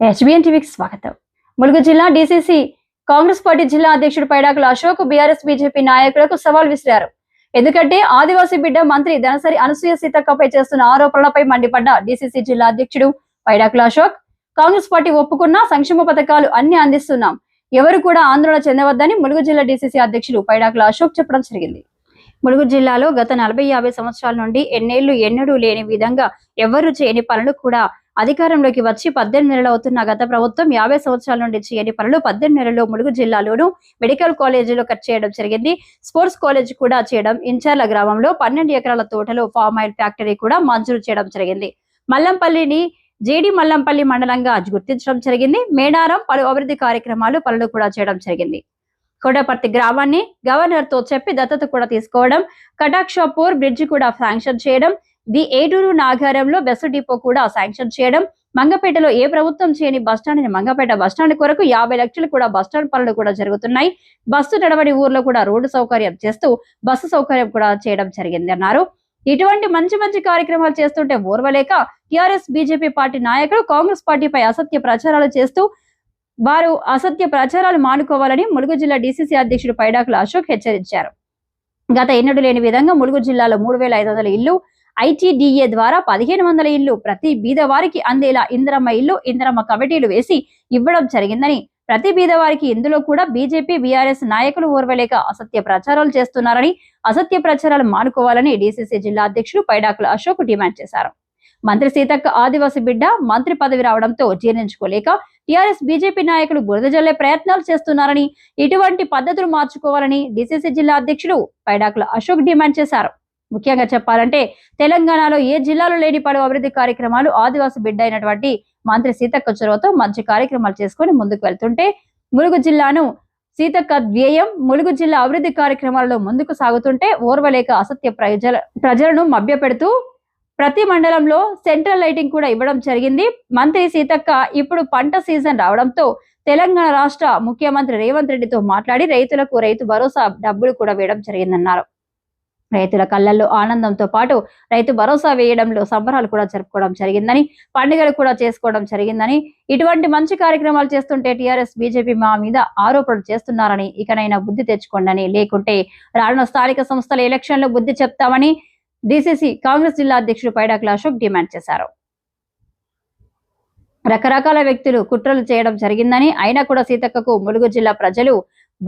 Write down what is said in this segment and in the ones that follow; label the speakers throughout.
Speaker 1: HBN టీవీకి స్వాగతం. ములుగు జిల్లా డీసీసీ కాంగ్రెస్ పార్టీ జిల్లా అధ్యక్షుడు పైడాకుల అశోక్ బీఆర్ఎస్ బీజేపీ నాయకులకు సవాల్ విసిరారు. ఎందుకంటే ఆదివాసీ బిడ్డ మంత్రి ధనసరి అనసూయ సీతక్కపై చేస్తున్న ఆరోపణలపై మండిపడ్డ డీసీసీ జిల్లా అధ్యక్షుడు పైడాకుల అశోక్ కాంగ్రెస్ పార్టీ ఒప్పుకున్న సంక్షేమ పథకాలు అన్ని అందిస్తున్నాం. ఎవరు కూడా ఆందోళన చెందవద్దని ములుగు జిల్లా డీసీసీ అధ్యక్షుడు పైడాకుల అశోక్ చెప్పడం జరిగింది. ములుగు జిల్లాలో గత నలభై యాభై సంవత్సరాల నుండి ఎన్నేళ్ళు ఎన్నడూ లేని విధంగా ఎవరు చేయని పనులు కూడా అధికారంలోకి వచ్చి పద్దెనిమిది నెలలు అవుతున్న గత ప్రభుత్వం యాభై సంవత్సరాల నుండి చేయని పనులు పద్దెనిమిది నెలల్లో ములుగు జిల్లాలోను మెడికల్ కాలేజీలో కట్ చేయడం జరిగింది. స్పోర్ట్స్ కాలేజ్ కూడా చేయడం ఇంచర్ల గ్రామంలో పన్నెండు ఎకరాల తోటలో ఫామ్ ఆయిల్ ఫ్యాక్టరీ కూడా మంజూరు చేయడం జరిగింది. మల్లంపల్లిని జేడి మల్లంపల్లి మండలంగా గుర్తించడం జరిగింది. మేడారం పలు అభివృద్ధి కార్యక్రమాలు పనులు కూడా చేయడం జరిగింది. కోటపర్తి గ్రామాన్ని గవర్నర్తో చెప్పి దత్తత కూడా తీసుకోవడం కటాక్షాపూర్ బ్రిడ్జ్ కూడా శాంక్షన్ చేయడం ది ఏటూరు నాగారంలో బస్సు డిపో కూడా శాంక్షన్ చేయడం మంగపేటలో ఏ ప్రభుత్వం చేయని బస్టాండ్ మంగపేట బస్టాండ్ కొరకు యాభై లక్షలు కూడా బస్టాండ్ పనులు కూడా జరుగుతున్నాయి. బస్సు నడవడి ఊర్లో కూడా రోడ్డు సౌకర్యం చేస్తూ బస్సు సౌకర్యం కూడా చేయడం జరిగింది అన్నారు. ఇటువంటి మంచి మంచి కార్యక్రమాలు చేస్తుంటే ఓర్వలేక టిఆర్ఎస్ బీజేపీ పార్టీ నాయకులు కాంగ్రెస్ పార్టీపై అసత్య ప్రచారాలు చేస్తూ వారు అసత్య ప్రచారాలు మానుకోవాలని ములుగు జిల్లా డీసీసీ అధ్యక్షుడు పైడాకుల అశోక్ హెచ్చరించారు. గత ఎన్నడూ లేని విధంగా ములుగు జిల్లాలో మూడు వేల ఐదు వందల ఇల్లు ఐటీడీఏ ద్వారా పదిహేను వందల ఇల్లు ప్రతి బీదవారికి అందేలా ఇందిరమ్మ ఇల్లు ఇందిరమ్మ కమిటీలు వేసి ఇవ్వడం జరిగిందని. ప్రతి బీదవారికి ఇందులో కూడా బీజేపీ బీఆర్ఎస్ నాయకులు ఓర్వలేక అసత్య ప్రచారాలు చేస్తున్నారని అసత్య ప్రచారాలు మానుకోవాలని డీసీసీ జిల్లా అధ్యక్షుడు పైడాకుల అశోక్ డిమాండ్ చేశారు. మంత్రి సీతక్క ఆదివాసి బిడ్డ మంత్రి పదవి రావడంతో జీర్ణించుకోలేక టీఆర్ఎస్ బీజేపీ నాయకులు బురద జల్లే ప్రయత్నాలు చేస్తున్నారని ఇటువంటి పద్ధతులు మార్చుకోవాలని డీసీసీ జిల్లా అధ్యక్షుడు పైడాకుల అశోక్ డిమాండ్ చేశారు. ముఖ్యంగా చెప్పాలంటే తెలంగాణలో ఏ జిల్లాలో లేని పలు అభివృద్ధి కార్యక్రమాలు ఆదివాసి బిడ్డ అయినటువంటి మంత్రి సీతక్క చొరవతో మంచి కార్యక్రమాలు చేసుకొని ముందుకు వెళ్తుంటే ములుగు జిల్లాను సీతక్క వ్యయం ములుగు జిల్లా అభివృద్ధి కార్యక్రమాలలో ముందుకు సాగుతుంటే ఓర్వలేక అసత్య ప్రజల ప్రజలను మభ్యపెడుతూ ప్రతి మండలంలో సెంట్రల్ లైటింగ్ కూడా ఇవ్వడం జరిగింది. మంత్రి సీతక్క ఇప్పుడు పంట సీజన్ రావడంతో తెలంగాణ రాష్ట్ర ముఖ్యమంత్రి రేవంత్ రెడ్డితో మాట్లాడి రైతులకు రైతు భరోసా డబ్బులు కూడా వేయడం జరిగిందన్నారు. రైతుల కళ్ళల్లో ఆనందంతో పాటు రైతు భరోసా వేయడంలో సంబరాలు కూడా జరుపుకోవడం జరిగిందని పండుగలు కూడా చేసుకోవడం జరిగిందని ఇటువంటి మంచి కార్యక్రమాలు చేస్తుంటే టీఆర్ఎస్ బీజేపీ మా మీద ఆరోపణలు చేస్తున్నారని ఇకనైనా బుద్ధి తెచ్చుకోండి లేకుంటే రానున్న స్థానిక సంస్థల ఎలక్షన్లో బుద్ధి చెప్తామని డీసీసీ కాంగ్రెస్ జిల్లా అధ్యక్షుడు పైడాకుల అశోక్ డిమాండ్ చేశారు. రకరకాల వ్యక్తులు కుట్రలు చేయడం జరిగిందని అయినా కూడా సీతక్కకు ములుగు జిల్లా ప్రజలు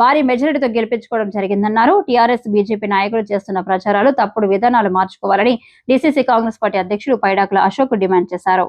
Speaker 1: భారీ మెజారిటీతో గెలిపించుకోవడం జరిగిందన్నారు. టీఆర్ఎస్ బీజేపీ నాయకులు చేస్తున్న ప్రచారాలు తప్పుడు విధానాలు మార్చుకోవాలని డీసీసీ కాంగ్రెస్ పార్టీ అధ్యక్షుడు పైడాకుల అశోక్ డిమాండ్ చేశారు.